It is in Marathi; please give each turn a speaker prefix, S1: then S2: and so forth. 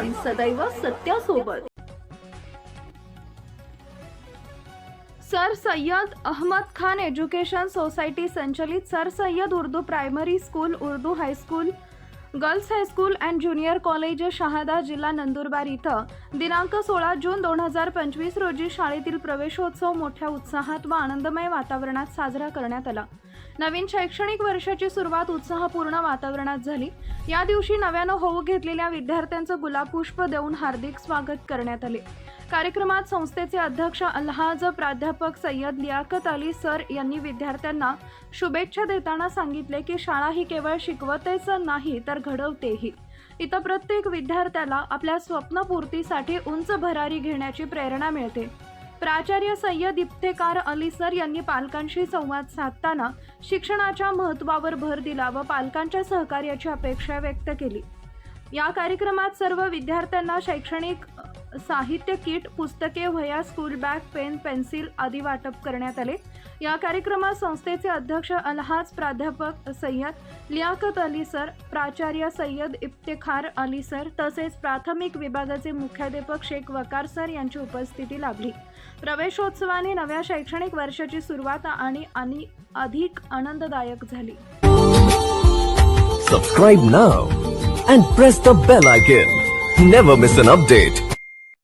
S1: सदैव सत्यासोबत. Sir Sayyad Ahmad Khan education society संचलित sir Sayyad Urdu primary school Urdu high school girls high school and junior college Shahada जिल्हा नंदुरबार इथं. दिनांक सोळा जून दोन हजार पंचवीस रोजी शाळेतील प्रवेशोत्सव मोठ्या उत्साहात व आनंदमय वातावरणात साजरा करण्यात आला. नवीन शैक्षणिक वर्षाची सुरुवात उत्साहपूर्ण वातावरणात झाली. या दिवशी नव्यानं होऊ घेतलेल्या विद्यार्थ्यांचं गुलाबपुष्प देऊन हार्दिक स्वागत करण्यात आले. कार्यक्रमात संस्थेचे अध्यक्ष अल्हाज प्राध्यापक सय्यद लियाकत अली सर यांनी विद्यार्थ्यांना शुभेच्छा देताना सांगितले की शाळा ही केवळ शिकवतेच नाही तर घडवतेही. इथं प्रत्येक विद्यार्थ्याला आपल्या स्वप्नपूर्तीसाठी उंच भरारी घेण्याची प्रेरणा मिळते. प्राचार्य सय्यद इफ्तेकार अली सर यांनी पालकांशी संवाद साधताना शिक्षणाच्या महत्त्वावर भर दिला व पालकांच्या सहकार्याची अपेक्षा व्यक्त केली. या कार्यक्रमात सर्व विद्यार्थ्यांना शैक्षणिक साहित्य किट पुस्तके वह्या स्कूल बॅग पेन पेन्सिल आदी वाटप करण्यात आले. या कार्यक्रमात संस्थेचे अध्यक्ष अलहाज प्राध्यापक सय्यद लियाकत अली सर प्राचार्य सय्यद इफ्तेखार अली सर तसेच प्राथमिक विभागाचे मुख्याध्यापक शेख वकार सर यांची उपस्थिती लाभली. प्रवेशोत्सवाने नव्या शैक्षणिक वर्षाची सुरुवात आणि आणि अधिक आनंददायक झाली.
S2: Subscribe now and press the bell icon never miss an update